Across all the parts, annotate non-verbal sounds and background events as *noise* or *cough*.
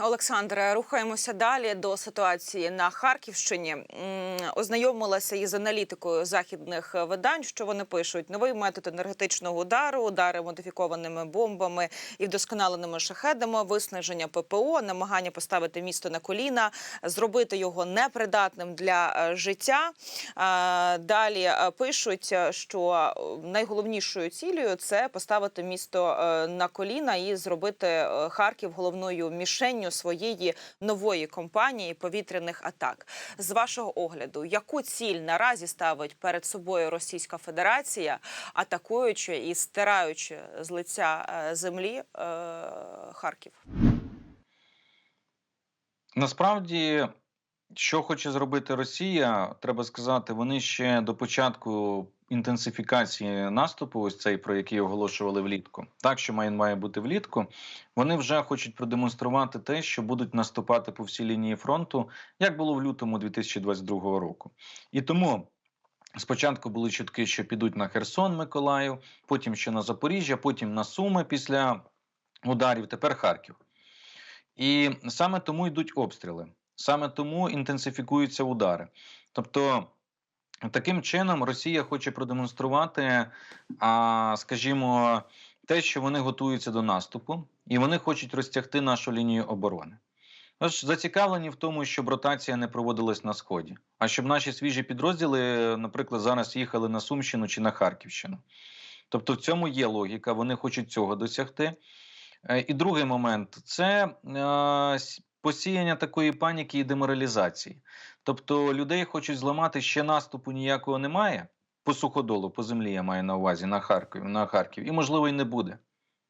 Олександре, рухаємося далі до ситуації на Харківщині. Ознайомилася із аналітикою західних видань, що вони пишуть новий метод енергетичного удару, удари модифікованими бомбами і вдосконаленими шахедами, виснаження ППО, намагання поставити місто на коліна, зробити його непридатним для е, життя. Е, Далі е, пишуть, що найголовнішою цілею це поставити місто на коліна і зробити Харків головною мішенню своєї нової кампанії повітряних атак. З вашого огляду, яку ціль наразі ставить перед собою Російська Федерація, атакуючи і стираючи з лиця е, землі е, Харків? Насправді, що хоче зробити Росія, треба сказати, вони ще до початку інтенсифікації наступу, ось цей про який оголошували влітку, так що має, має бути влітку. Вони вже хочуть продемонструвати те, що будуть наступати по всій лінії фронту, як було в лютому 2022 року. І тому. Спочатку були чутки, що підуть на Херсон, Миколаїв, потім ще на Запоріжжя, потім на Суми після ударів, тепер Харків. І саме тому йдуть обстріли, саме тому інтенсифікуються удари. Тобто, таким чином Росія хоче продемонструвати, а, скажімо, те, що вони готуються до наступу, і вони хочуть розтягти нашу лінію оборони. Тож зацікавлені в тому, щоб ротація не проводилась на сході, а щоб наші свіжі підрозділи, наприклад, зараз їхали на Сумщину чи на Харківщину. Тобто, в цьому є логіка, вони хочуть цього досягти. Е, І другий момент це е, посіяння такої паніки і деморалізації. Тобто людей хочуть зламати, ще наступу ніякого немає. По суходолу, по землі я маю на увазі на Харків, на Харків, і можливо і не буде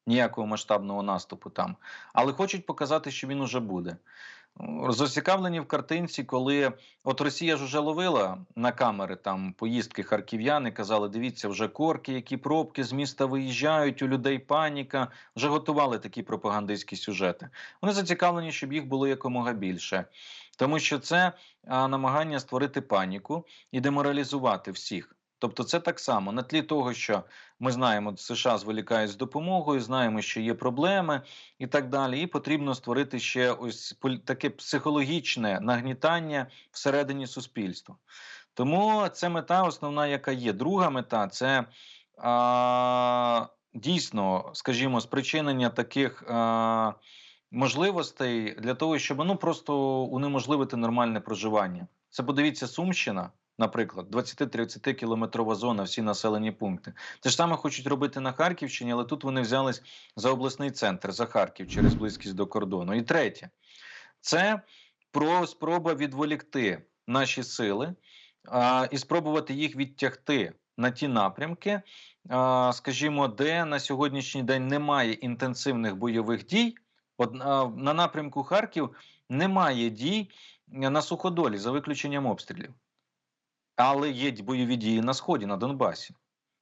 ніякого масштабного наступу там. Але хочуть показати, що він уже буде. Зацікавлені в картинці, коли от Росія ж вже ловила на камери там поїздки харків'яни, казали: дивіться, вже корки, які пробки з міста виїжджають, у людей паніка. Вже готували такі пропагандистські сюжети. Вони зацікавлені, щоб їх було якомога більше, тому що це намагання створити паніку і деморалізувати всіх. Тобто, це так само на тлі того, що ми знаємо, США зволікають з допомогою, знаємо, що є проблеми і так далі. І потрібно створити ще ось таке психологічне нагнітання всередині суспільства. Тому це мета основна, яка є. Друга мета це а, дійсно, скажімо, спричинення таких. А, Можливостей для того, щоб ну просто унеможливити нормальне проживання. Це подивіться Сумщина, наприклад, 20-30 кілометрова зона, всі населені пункти. Те ж саме хочуть робити на Харківщині, але тут вони взялись за обласний центр, за Харків через близькість до кордону. І третє, це про спроба відволікти наші сили а, і спробувати їх відтягти на ті напрямки, а, скажімо, де на сьогоднішній день немає інтенсивних бойових дій. От на напрямку Харків немає дій на суходолі за виключенням обстрілів. Але є бойові дії на сході, на Донбасі.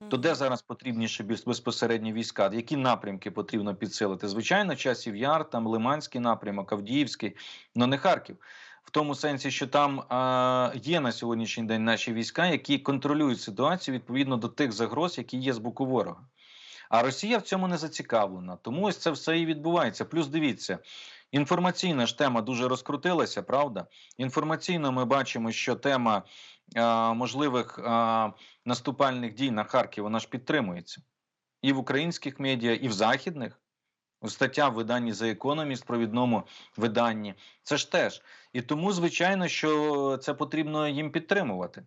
То де зараз потрібніше безпосередні війська? Які напрямки потрібно підсилити? Звичайно, часів Яр, там Лиманський напрямок, Авдіївський, але не Харків. В тому сенсі, що там а, є на сьогоднішній день наші війська, які контролюють ситуацію відповідно до тих загроз, які є з боку ворога. А Росія в цьому не зацікавлена. Тому ось це все і відбувається. Плюс дивіться, інформаційна ж тема дуже розкрутилася, правда? Інформаційно ми бачимо, що тема а, можливих а, наступальних дій на Харків вона ж підтримується і в українських медіа, і в західних. Стаття в виданні The Economist, провідному виданні. Це ж теж. І тому, звичайно, що це потрібно їм підтримувати.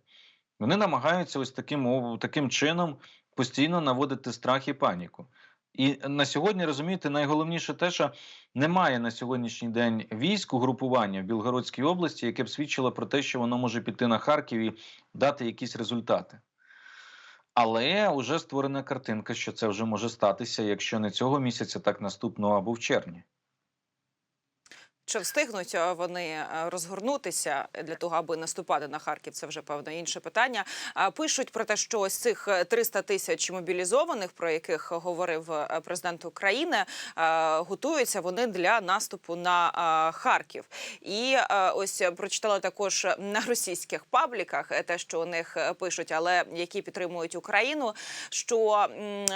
Вони намагаються ось таким, таким чином постійно наводити страх і паніку. І на сьогодні розумієте, найголовніше те, що немає на сьогоднішній день військ угрупування в Білгородській області, яке б свідчило про те, що воно може піти на Харків і дати якісь результати. Але вже створена картинка, що це вже може статися, якщо не цього місяця, так наступного або в червні. Чи встигнуть е, вони е, розгорнутися для того, аби наступати на Харків? Це вже певно інше питання. Пишуть про те, що ось цих е, 300 тисяч мобілізованих, про яких говорив е, президент України, е, готуються вони для наступу на е, Харків. І е, ось прочитала також на російських пабліках е, те, що у них е, пишуть, але які підтримують Україну. Що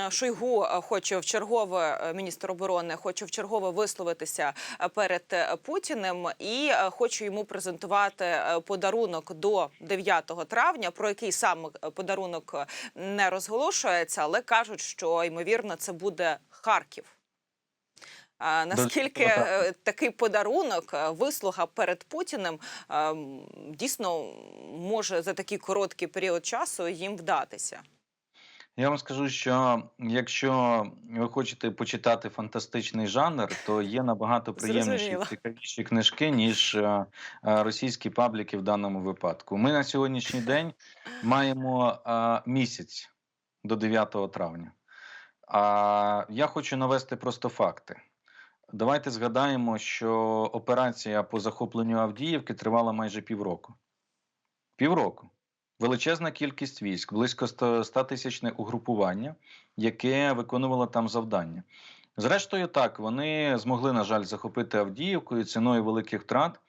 Шойгу е, хоче в чергове е, міністр оборони, хоче в чергове висловитися е, перед е, Путіним і е, хочу йому презентувати е, подарунок до 9 травня. Про який саме е, подарунок не розголошується, але кажуть, що ймовірно це буде Харків. А наскільки такий подарунок, вислуга перед Путіним е, дійсно може за такий короткий період часу їм вдатися? Я вам скажу, що якщо ви хочете почитати фантастичний жанр, то є набагато *laughs* приємніші Зрозуміло. цікавіші книжки, ніж е, е, російські пабліки в даному випадку. Ми на сьогоднішній день маємо е, місяць до 9 травня. А я хочу навести просто факти. Давайте згадаємо, що операція по захопленню Авдіївки тривала майже півроку. Півроку. Величезна кількість військ, близько 100 тисячне угрупування, яке виконувало там завдання. Зрештою, так, вони змогли, на жаль, захопити Авдіївку і ціною великих втрат,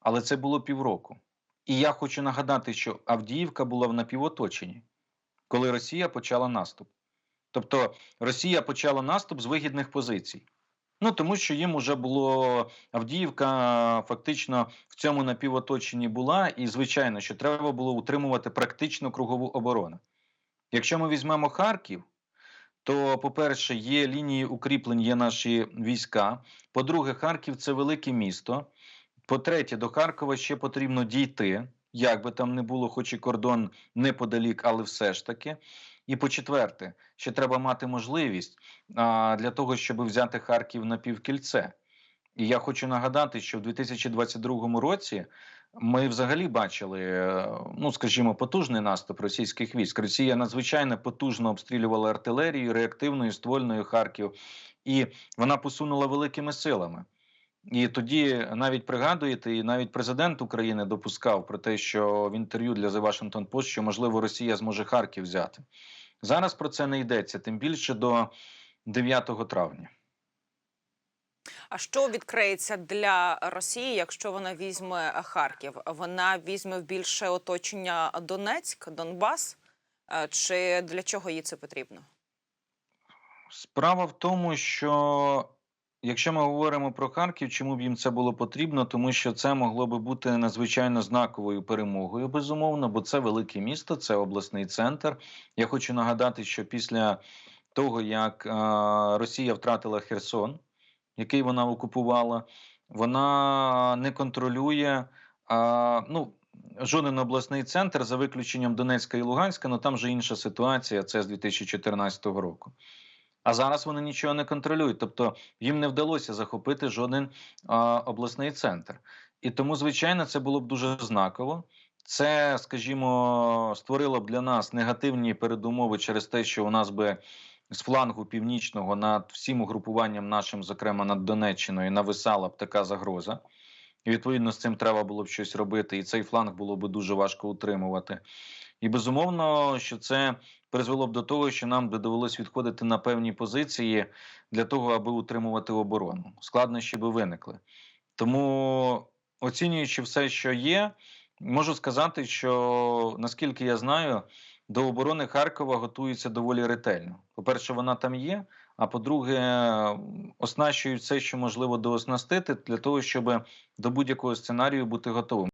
але це було півроку. І я хочу нагадати, що Авдіївка була в напівоточенні, коли Росія почала наступ. Тобто Росія почала наступ з вигідних позицій. Ну тому що їм вже було Авдіївка фактично в цьому напівоточенні була, і звичайно, що треба було утримувати практично кругову оборону. Якщо ми візьмемо Харків, то, по-перше, є лінії укріплень, є наші війська. По-друге, Харків це велике місто. По-третє, до Харкова ще потрібно дійти, як би там не було, хоч і кордон неподалік, але все ж таки. І по-четверте, ще треба мати можливість а, для того, щоб взяти Харків на півкільце. І я хочу нагадати, що в 2022 році ми взагалі бачили, е, ну скажімо, потужний наступ російських військ. Росія надзвичайно потужно обстрілювала артилерією, реактивною ствольною Харків, і вона посунула великими силами. І тоді навіть пригадуєте, і навіть президент України допускав про те, що в інтерв'ю для The Washington Post, що можливо Росія зможе Харків взяти. Зараз про це не йдеться, тим більше до 9 травня. А що відкриється для Росії, якщо вона візьме Харків? Вона візьме в більше оточення Донецьк, Донбас? Е, Чи для чого їй це потрібно? Справа в тому, що якщо ми говоримо про Харків, чому б їм це було потрібно? Тому що це могло би бути надзвичайно знаковою перемогою, безумовно, бо це велике місто, це обласний центр. Я хочу нагадати, що після того, як е, Росія втратила Херсон, який вона окупувала, вона не контролює. А, ну, жоден обласний центр за виключенням Донецька і Луганська, ну там вже інша ситуація. Це з 2014 року. А зараз вони нічого не контролюють. Тобто їм не вдалося захопити жоден а, обласний центр. І тому, звичайно, це було б дуже знаково. Це, скажімо, створило б для нас негативні передумови через те, що у нас би з флангу північного над всім угрупуванням нашим, зокрема над Донеччиною, нависала б така загроза. І відповідно з цим треба було б щось робити, і цей фланг було б дуже важко утримувати. І безумовно, що це призвело б до того, що нам би довелось відходити на певні позиції для того, аби утримувати оборону. Складнощі би виникли. Тому, оцінюючи все, що є, можу сказати, що наскільки я знаю, до оборони Харкова готуються доволі ретельно. По-перше, вона там є. А по-друге, оснащують все, що можливо дооснастити, для того, щоб до будь-якого сценарію бути готовим.